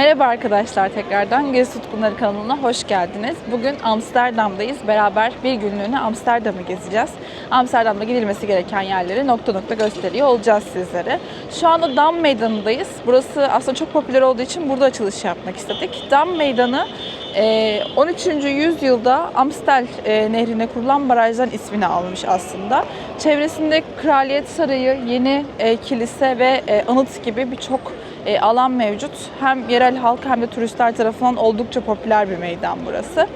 Merhaba arkadaşlar tekrardan Gezi Tutkunları kanalına hoş geldiniz. Bugün Amsterdam'dayız. Beraber bir günlüğüne Amsterdam'ı gezeceğiz. Amsterdam'da gidilmesi gereken yerleri nokta nokta gösteriyor olacağız sizlere. Şu anda Dam Meydanı'ndayız. Burası aslında çok popüler olduğu için burada açılış yapmak istedik. Dam Meydanı e, 13. yüzyılda Amstel e, nehrine kurulan barajdan ismini almış aslında. Çevresinde Kraliyet Sarayı, yeni e, kilise ve e, anıt gibi birçok e, alan mevcut. Hem yerel halk hem de turistler tarafından oldukça popüler bir meydan burası.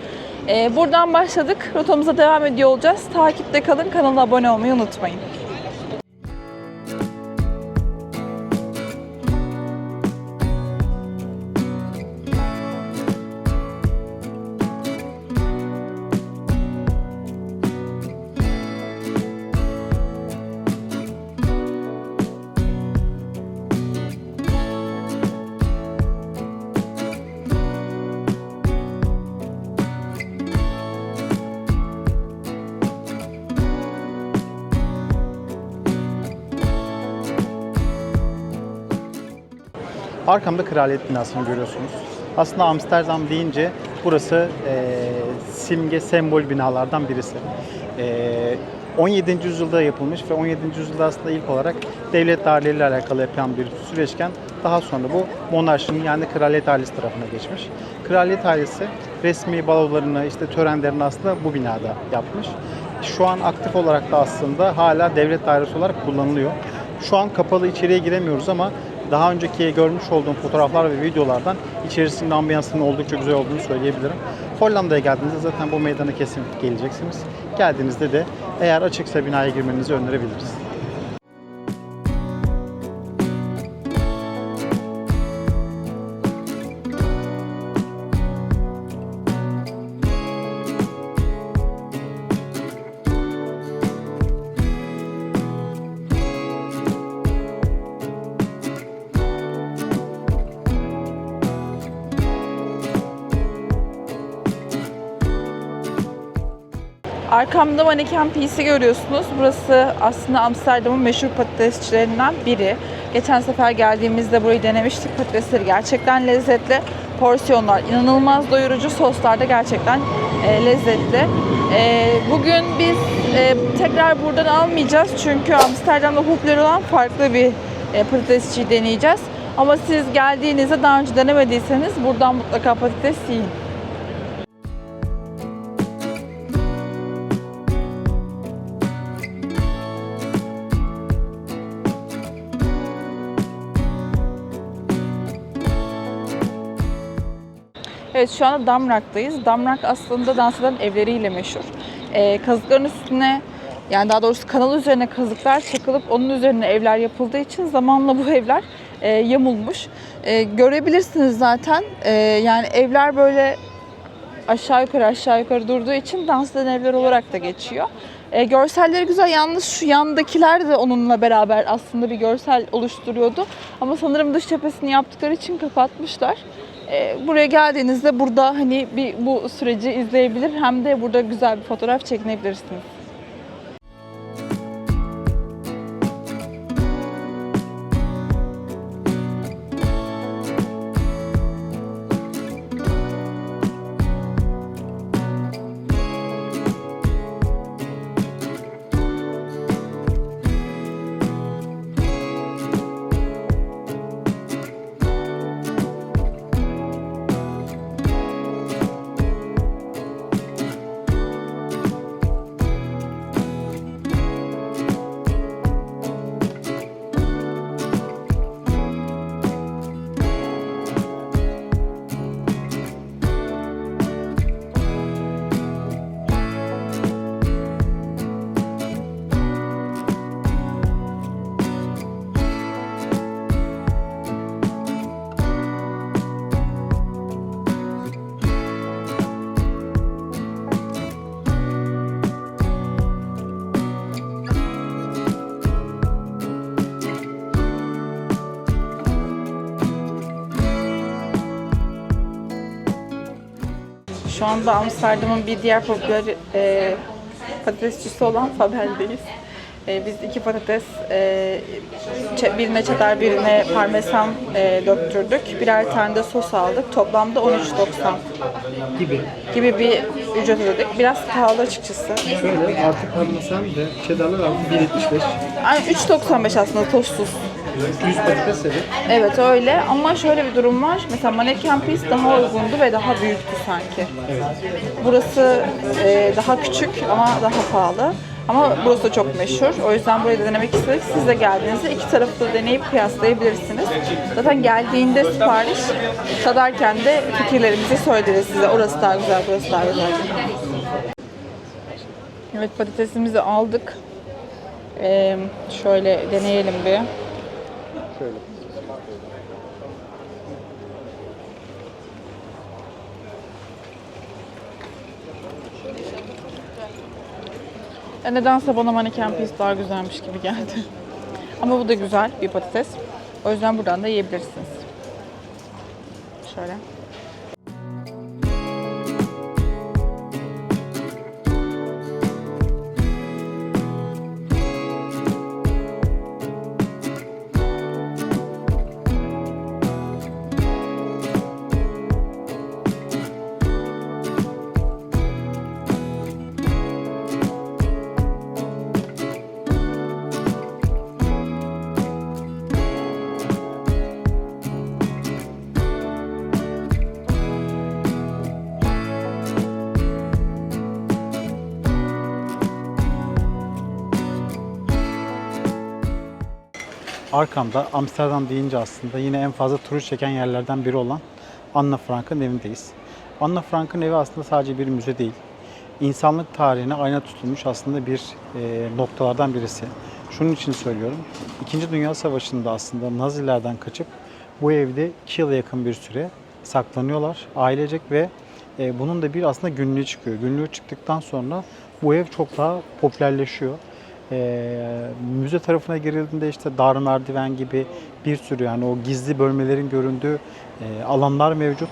E, buradan başladık. Rotamıza devam ediyor olacağız. Takipte kalın. Kanala abone olmayı unutmayın. Arkamda kraliyet binasını görüyorsunuz. Aslında Amsterdam deyince burası e, simge, sembol binalardan birisi. E, 17. yüzyılda yapılmış ve 17. yüzyılda aslında ilk olarak devlet daireleriyle alakalı yapılan bir süreçken daha sonra bu monarşinin yani kraliyet ailesi tarafına geçmiş. Kraliyet ailesi resmi balolarını, işte törenlerini aslında bu binada yapmış. Şu an aktif olarak da aslında hala devlet dairesi olarak kullanılıyor. Şu an kapalı içeriye giremiyoruz ama daha önceki görmüş olduğum fotoğraflar ve videolardan içerisinde ambiyansının oldukça güzel olduğunu söyleyebilirim. Hollanda'ya geldiğinizde zaten bu meydana kesin geleceksiniz. Geldiğinizde de eğer açıksa binaya girmenizi önerebiliriz. Arkamda Maneken Pis'i görüyorsunuz. Burası aslında Amsterdam'ın meşhur patatesçilerinden biri. Geçen sefer geldiğimizde burayı denemiştik. Patatesleri gerçekten lezzetli. Porsiyonlar inanılmaz doyurucu. Soslar da gerçekten e, lezzetli. E, bugün biz e, tekrar buradan almayacağız. Çünkü Amsterdam'da popüler olan farklı bir e, patatesçiyi deneyeceğiz. Ama siz geldiğinizde daha önce denemediyseniz buradan mutlaka patates yiyin. Evet şu anda Damrak'tayız. Damrak aslında dans eden evleriyle meşhur. Ee, kazıkların üstüne yani daha doğrusu kanal üzerine kazıklar çakılıp onun üzerine evler yapıldığı için zamanla bu evler e, yamulmuş. E, görebilirsiniz zaten. E, yani evler böyle aşağı yukarı aşağı yukarı durduğu için dans eden evler olarak da geçiyor. E, görselleri güzel. Yalnız şu yandakiler de onunla beraber aslında bir görsel oluşturuyordu. Ama sanırım dış cephesini yaptıkları için kapatmışlar. E, buraya geldiğinizde burada hani bir bu süreci izleyebilir hem de burada güzel bir fotoğraf çekinebilirsiniz. Şu anda Amsterdam'ın bir diğer popüler e, patatesçisi olan Fabel'deyiz. Ee, biz iki patates, e, birine çedar, birine parmesan e, döktürdük. Birer tane de sos aldık. Toplamda 13.90 Gibi. gibi bir ücret ödedik. Biraz pahalı açıkçası. Şöyle artık parmesan ve cheddarlar aldım 1.75. Yani 3.95 aslında tozsuz. 100 patates dedi. Evet öyle ama şöyle bir durum var. Mesela Mannequin Peace daha uygundu ve daha büyüktü sanki. Burası e, daha küçük ama daha pahalı. Ama burası da çok meşhur. O yüzden burayı da denemek istedik. Siz de geldiğinizde iki tarafı da deneyip kıyaslayabilirsiniz. Zaten geldiğinde sipariş tadarken de fikirlerimizi söyleriz size. Orası daha güzel, burası daha güzel. Evet patatesimizi aldık. Ee, şöyle deneyelim bir. Şöyle. Ya nedense bana maneken pis daha güzelmiş gibi geldi. Ama bu da güzel bir patates. O yüzden buradan da yiyebilirsiniz. Şöyle. Arkamda Amsterdam deyince aslında yine en fazla turist çeken yerlerden biri olan Anne Frank'ın evindeyiz. Anne Frank'ın evi aslında sadece bir müze değil. İnsanlık tarihine ayna tutulmuş aslında bir e, noktalardan birisi. Şunun için söylüyorum. İkinci Dünya Savaşı'nda aslında Nazilerden kaçıp bu evde 2 yıla yakın bir süre saklanıyorlar ailecek ve e, bunun da bir aslında günlüğü çıkıyor. Günlüğü çıktıktan sonra bu ev çok daha popülerleşiyor. Ee, müze tarafına girildiğinde işte dar merdiven gibi bir sürü yani o gizli bölmelerin göründüğü e, alanlar mevcut.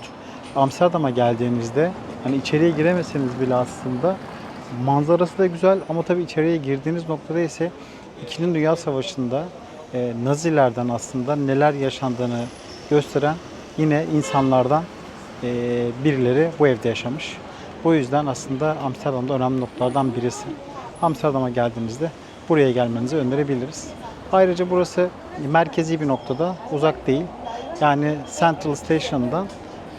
Amsterdam'a geldiğinizde hani içeriye giremeseniz bile aslında manzarası da güzel ama tabii içeriye girdiğiniz noktada ise İkinci Dünya Savaşı'nda e, Nazilerden aslında neler yaşandığını gösteren yine insanlardan e, birileri bu evde yaşamış. Bu yüzden aslında Amsterdam'da önemli noktalardan birisi. Amsterdam'a geldiğinizde buraya gelmenizi önerebiliriz. Ayrıca burası merkezi bir noktada, uzak değil. Yani Central Station'dan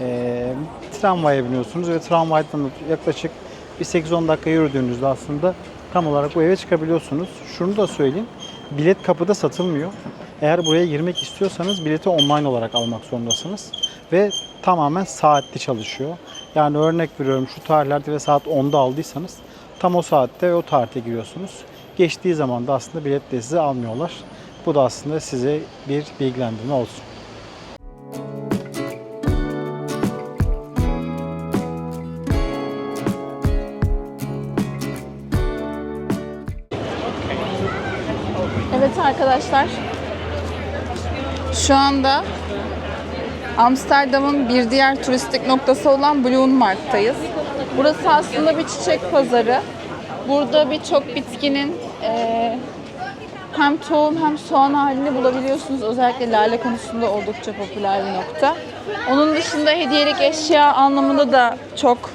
e, tramvaya biniyorsunuz ve tramvaydan yaklaşık bir 8-10 dakika yürüdüğünüzde aslında tam olarak bu eve çıkabiliyorsunuz. Şunu da söyleyeyim, bilet kapıda satılmıyor. Eğer buraya girmek istiyorsanız bileti online olarak almak zorundasınız. Ve tamamen saatli çalışıyor. Yani örnek veriyorum şu tarihlerde ve saat 10'da aldıysanız tam o saatte o tarihte giriyorsunuz. Geçtiği zaman da aslında bilet de size almıyorlar. Bu da aslında size bir bilgilendirme olsun. Evet arkadaşlar. Şu anda Amsterdam'ın bir diğer turistik noktası olan Bloemenmarkt'tayız. Burası aslında bir çiçek pazarı. Burada birçok bitkinin eee, hem tohum hem soğan halini bulabiliyorsunuz. Özellikle lale konusunda oldukça popüler bir nokta. Onun dışında hediyelik eşya anlamında da çok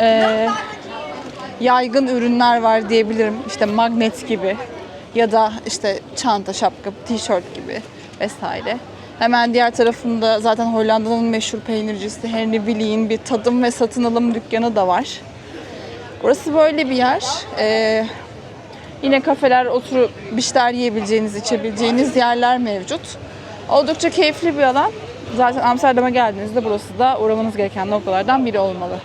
eee, yaygın ürünler var diyebilirim. İşte magnet gibi ya da işte çanta, şapka, tişört gibi vesaire. Hemen diğer tarafında zaten Hollanda'nın meşhur peynircisi Henry Willey'in bir tadım ve satın alım dükkanı da var. Burası böyle bir yer. Ee, yine kafeler, oturup bir şeyler yiyebileceğiniz, içebileceğiniz yerler mevcut. Oldukça keyifli bir alan. Zaten Amsterdam'a geldiğinizde burası da uğramanız gereken noktalardan biri olmalı.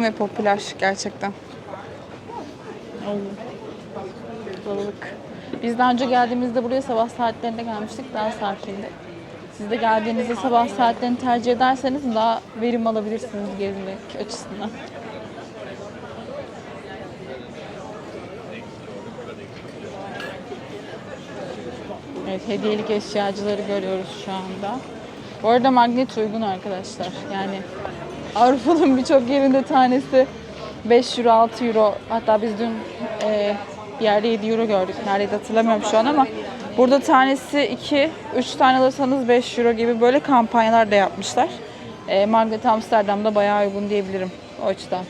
Ve popüler gerçekten. Kalabalık. Biz daha önce geldiğimizde buraya sabah saatlerinde gelmiştik. Daha sakindi. Siz de geldiğinizde sabah saatlerini tercih ederseniz daha verim alabilirsiniz gezmek açısından. Evet, hediyelik eşyacıları görüyoruz şu anda. Bu arada magnet uygun arkadaşlar. Yani Avrupa'nın birçok yerinde tanesi 5 euro, 6 euro. Hatta biz dün e, bir yerde 7 euro gördük. Neredeydi hatırlamıyorum şu an ama burada tanesi 2, 3 tane alırsanız 5 euro gibi böyle kampanyalar da yapmışlar. E, magnet Amsterdam'da bayağı uygun diyebilirim o açıdan.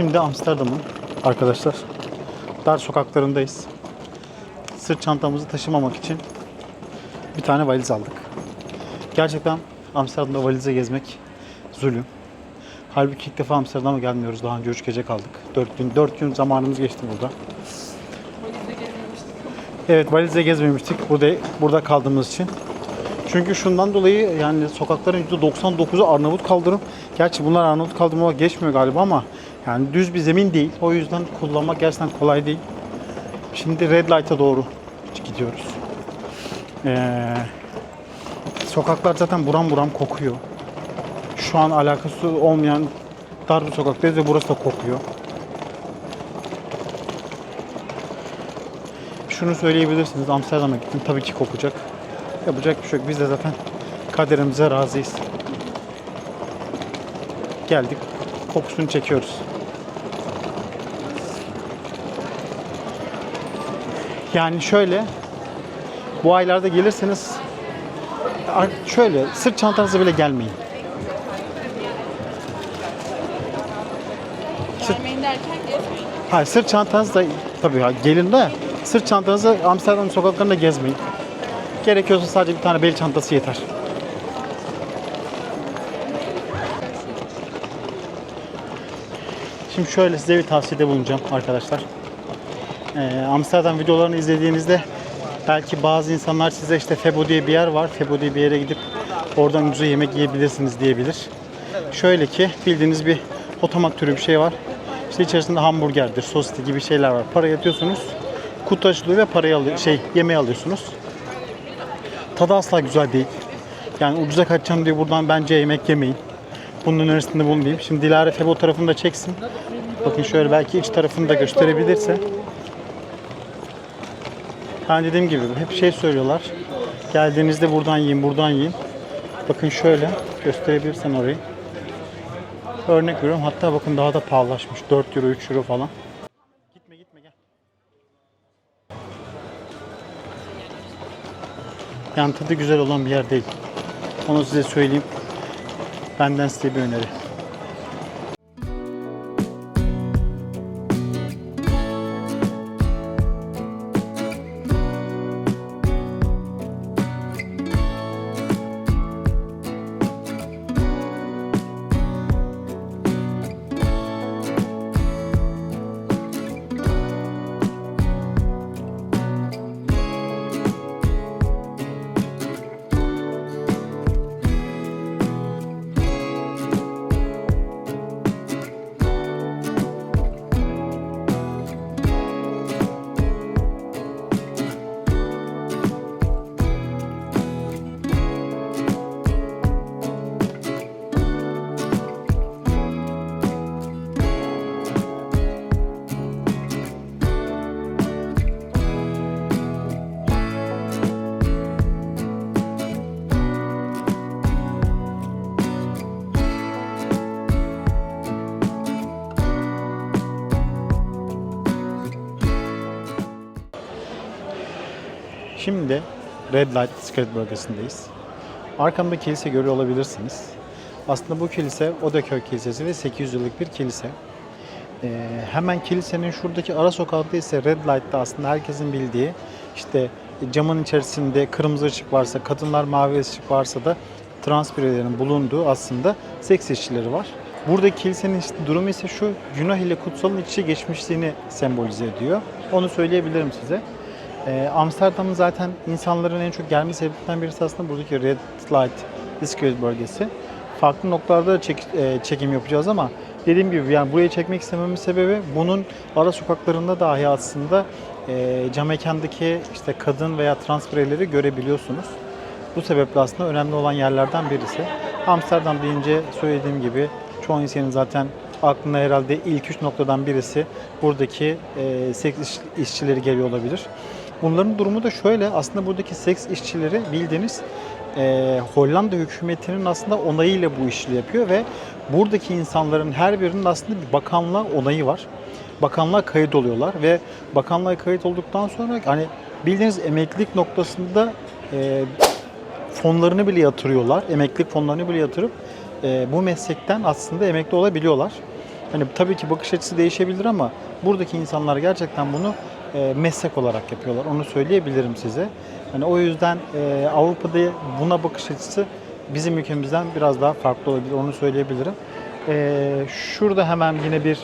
Şimdi Amsterdam'ın arkadaşlar dar sokaklarındayız. Sırt çantamızı taşımamak için bir tane valiz aldık. Gerçekten Amsterdam'da valize gezmek zulüm. Halbuki ilk defa Amsterdam'a gelmiyoruz. Daha önce 3 gece kaldık. 4 gün, 4 gün zamanımız geçti burada. Evet valize gezmemiştik burada, burada kaldığımız için. Çünkü şundan dolayı yani sokakların %99'u Arnavut kaldırım. Gerçi bunlar Arnavut kaldırım olarak geçmiyor galiba ama yani düz bir zemin değil. O yüzden kullanmak gerçekten kolay değil. Şimdi red light'a doğru gidiyoruz. Ee, sokaklar zaten buram buram kokuyor. Şu an alakası olmayan dar bir sokaktayız ve burası da kokuyor. Şunu söyleyebilirsiniz. Amsterdam'a gittim. Tabii ki kokacak. Yapacak bir şey yok. Biz de zaten kaderimize razıyız. Geldik. Kokusunu çekiyoruz. Yani şöyle bu aylarda gelirseniz şöyle sırt çantanızla bile gelmeyin. Gelmeyin derken gezmeyin. Hayır sırt çantanızla tabii ya gelin de sırt çantanızı Amsterdam sokaklarında gezmeyin. Gerekiyorsa sadece bir tane bel çantası yeter. Şimdi şöyle size bir tavsiyede bulunacağım arkadaşlar. Ee, Amsterdam videolarını izlediğinizde belki bazı insanlar size işte Febo diye bir yer var. Febo diye bir yere gidip oradan ucuza yemek yiyebilirsiniz diyebilir. Şöyle ki bildiğiniz bir otomat türü bir şey var. İşte içerisinde hamburgerdir, sosisli gibi şeyler var. Parayı atıyorsunuz. Kutu açılıyor ve parayı alıyor, şey yemeği alıyorsunuz. Tadı asla güzel değil. Yani ucuza kaçacağım diye buradan bence yemek yemeyin. Bunun önerisinde bulunayım. Şimdi Dilara Febo tarafını da çeksin. Bakın şöyle belki iç tarafını da gösterebilirse. Ben dediğim gibi hep şey söylüyorlar. Geldiğinizde buradan yiyin, buradan yiyin. Bakın şöyle gösterebilirsen orayı. Örnek veriyorum. Hatta bakın daha da pahalılaşmış. 4 euro, 3 euro falan. Gitme gitme gel. Yani tadı güzel olan bir yer değil. Onu size söyleyeyim. Benden size bir öneri. Şimdi Red Light Secret bölgesindeyiz. Arkamda kilise görüyor olabilirsiniz. Aslında bu kilise Odaköy Kilisesi ve 800 yıllık bir kilise. Ee, hemen kilisenin şuradaki ara sokakta ise Red Light'ta aslında herkesin bildiği işte camın içerisinde kırmızı ışık varsa, kadınlar mavi ışık varsa da trans bireylerin bulunduğu aslında seks işçileri var. Burada kilisenin işte durumu ise şu, günah ile kutsalın iç içe geçmişliğini sembolize ediyor. Onu söyleyebilirim size. Ee, Amsterdam'ın zaten insanların en çok gelme sebeplerinden birisi aslında buradaki Red Light District bölgesi. Farklı noktalarda da çek- e, çekim yapacağız ama dediğim gibi yani buraya çekmek istememin sebebi bunun ara sokaklarında dahi aslında e, cam mekandaki işte kadın veya trans bireyleri görebiliyorsunuz. Bu sebeple aslında önemli olan yerlerden birisi. Amsterdam deyince söylediğim gibi çoğu insanın zaten aklına herhalde ilk üç noktadan birisi buradaki e, seks iş- işçileri geliyor olabilir. Bunların durumu da şöyle aslında buradaki seks işçileri bildiğiniz e, Hollanda hükümetinin aslında onayıyla bu işi yapıyor ve buradaki insanların her birinin aslında bir bakanlığa onayı var. Bakanlığa kayıt oluyorlar ve bakanlığa kayıt olduktan sonra hani bildiğiniz emeklilik noktasında e, fonlarını bile yatırıyorlar. Emeklilik fonlarını bile yatırıp e, bu meslekten aslında emekli olabiliyorlar. Hani tabii ki bakış açısı değişebilir ama buradaki insanlar gerçekten bunu e, meslek olarak yapıyorlar. Onu söyleyebilirim size. Hani o yüzden e, Avrupa'da buna bakış açısı bizim ülkemizden biraz daha farklı olabilir. Onu söyleyebilirim. E, şurada hemen yine bir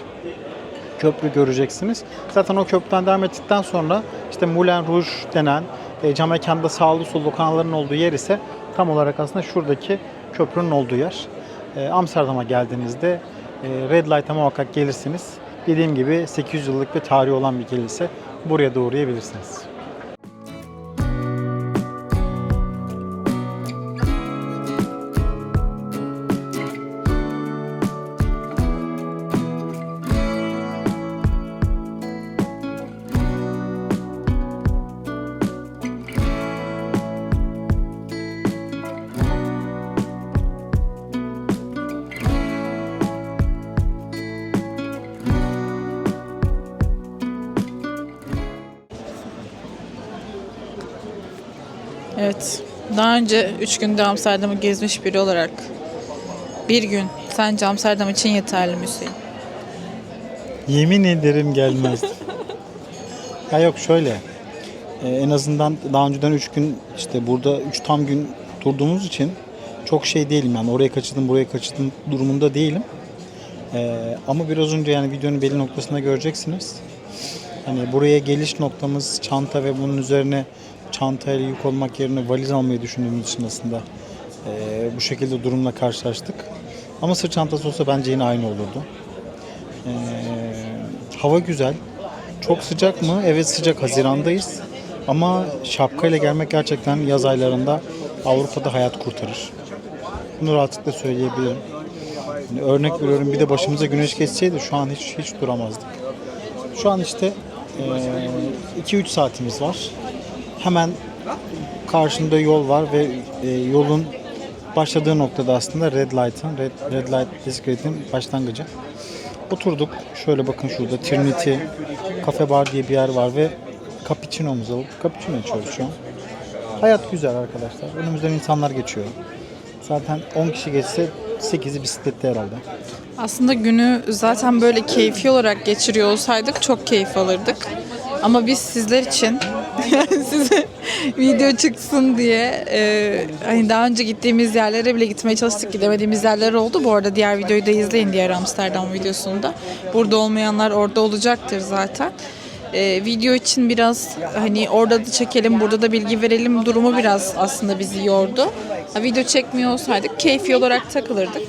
köprü göreceksiniz. Zaten o köprüden devam ettikten sonra işte Moulin Rouge denen e, cam mekanda sağlı sollu kanalların olduğu yer ise tam olarak aslında şuradaki köprünün olduğu yer. Amsterdam'a geldiğinizde Red Light'a muhakkak gelirsiniz. Dediğim gibi 800 yıllık bir tarihi olan bir kilise. Buraya da Evet. Daha önce 3 günde Amsterdam'ı gezmiş biri olarak bir gün sence Amsterdam için yeterli mi Hüseyin? Yemin ederim gelmezdi. ya yok şöyle. e, en azından daha önceden 3 gün işte burada 3 tam gün durduğumuz için çok şey değilim yani oraya kaçırdım buraya kaçırdım durumunda değilim. E, ama biraz önce yani videonun belli noktasında göreceksiniz. Hani buraya geliş noktamız çanta ve bunun üzerine çantayla yük olmak yerine valiz almayı düşündüğümüz için aslında e, bu şekilde durumla karşılaştık. Ama sırt çantası olsa bence yine aynı olurdu. Ee, hava güzel. Çok sıcak mı? Evet sıcak. Hazirandayız. Ama şapkayla gelmek gerçekten yaz aylarında Avrupa'da hayat kurtarır. Bunu rahatlıkla söyleyebilirim. Yani örnek veriyorum bir de başımıza güneş geçseydi şu an hiç hiç duramazdık. Şu an işte 2-3 saatimiz var. Hemen karşında yol var ve e, yolun başladığı noktada aslında Red Light'ın, Red, Red Light District'in başlangıcı. Oturduk. Şöyle bakın şurada Trinity Cafe Bar diye bir yer var ve cappuccino'muzu alıp cappuccino içiyoruz şu an. Hayat güzel arkadaşlar. Önümüzden insanlar geçiyor. Zaten 10 kişi geçse 8'i bisiklette herhalde. Aslında günü zaten böyle keyfi olarak geçiriyor olsaydık çok keyif alırdık. Ama biz sizler için size video çıksın diye e, hani daha önce gittiğimiz yerlere bile gitmeye çalıştık. Gidemediğimiz yerler oldu. Bu arada diğer videoyu da izleyin diğer Amsterdam videosunda. Burada olmayanlar orada olacaktır zaten. E, video için biraz hani orada da çekelim, burada da bilgi verelim durumu biraz aslında bizi yordu. Ha, video çekmiyor olsaydık keyfi olarak takılırdık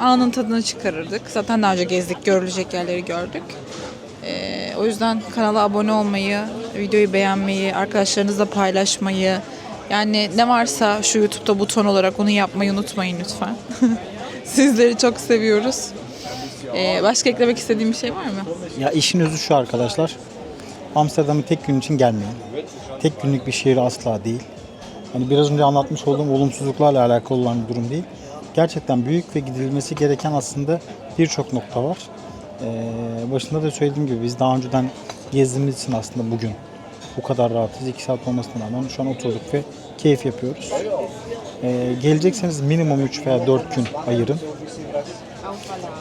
anın tadını çıkarırdık. Zaten daha önce gezdik, görülecek yerleri gördük. Ee, o yüzden kanala abone olmayı, videoyu beğenmeyi, arkadaşlarınızla paylaşmayı, yani ne varsa şu YouTube'da buton olarak onu yapmayı unutmayın lütfen. Sizleri çok seviyoruz. Ee, başka eklemek istediğim bir şey var mı? Ya işin özü şu arkadaşlar. Amsterdam'a tek gün için gelmeyin. Tek günlük bir şehir asla değil. Hani biraz önce anlatmış olduğum olumsuzluklarla alakalı olan bir durum değil. Gerçekten büyük ve gidilmesi gereken aslında birçok nokta var. Ee, başında da söylediğim gibi biz daha önceden gezdiğimiz için aslında bugün bu kadar rahatız. 2 saat olmasına rağmen şu an oturduk ve keyif yapıyoruz. Ee, gelecekseniz minimum 3 veya 4 gün ayırın.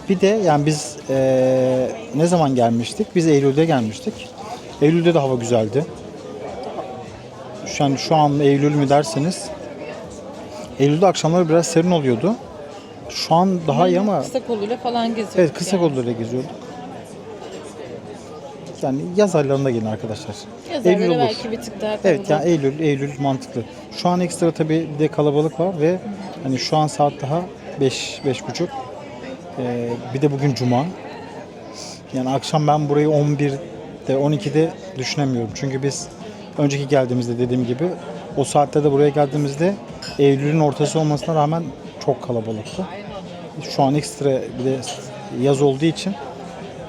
Bir de yani biz ee, ne zaman gelmiştik? Biz Eylül'de gelmiştik. Eylül'de de hava güzeldi. An, şu an Eylül mü derseniz Eylül'de akşamları biraz serin oluyordu. Şu an daha iyi ama Kısa koluyla falan geziyorduk. evet kısa yani. kollarıyla geziyorduk. Yani yaz aylarında gelin arkadaşlar. Yazarları Eylül olur. belki bir tık daha Evet yani. Eylül, Eylül mantıklı. Şu an ekstra tabii bir de kalabalık var ve hani şu an saat daha 5 beş buçuk. Ee, bir de bugün cuma. Yani akşam ben burayı 11'de 12'de düşünemiyorum. Çünkü biz önceki geldiğimizde dediğim gibi o saatte de buraya geldiğimizde Eylül'ün ortası olmasına rağmen çok kalabalıktı. Şu an ekstra bir de yaz olduğu için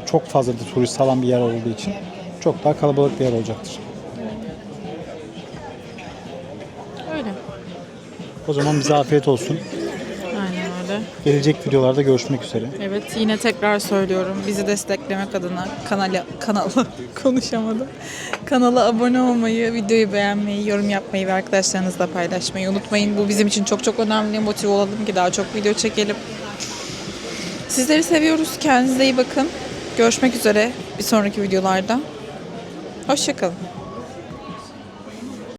çok fazla da turist alan bir yer olduğu için çok daha kalabalık bir yer olacaktır. Öyle. O zaman bize afiyet olsun. Aynen öyle. Gelecek videolarda görüşmek üzere. Evet yine tekrar söylüyorum. Bizi desteklemek adına kanala kanala konuşamadım. Kanala abone olmayı, videoyu beğenmeyi, yorum yapmayı ve arkadaşlarınızla paylaşmayı unutmayın. Bu bizim için çok çok önemli. Motive olalım ki daha çok video çekelim. Sizleri seviyoruz. Kendinize iyi bakın. Görüşmek üzere bir sonraki videolarda. Hoşçakalın.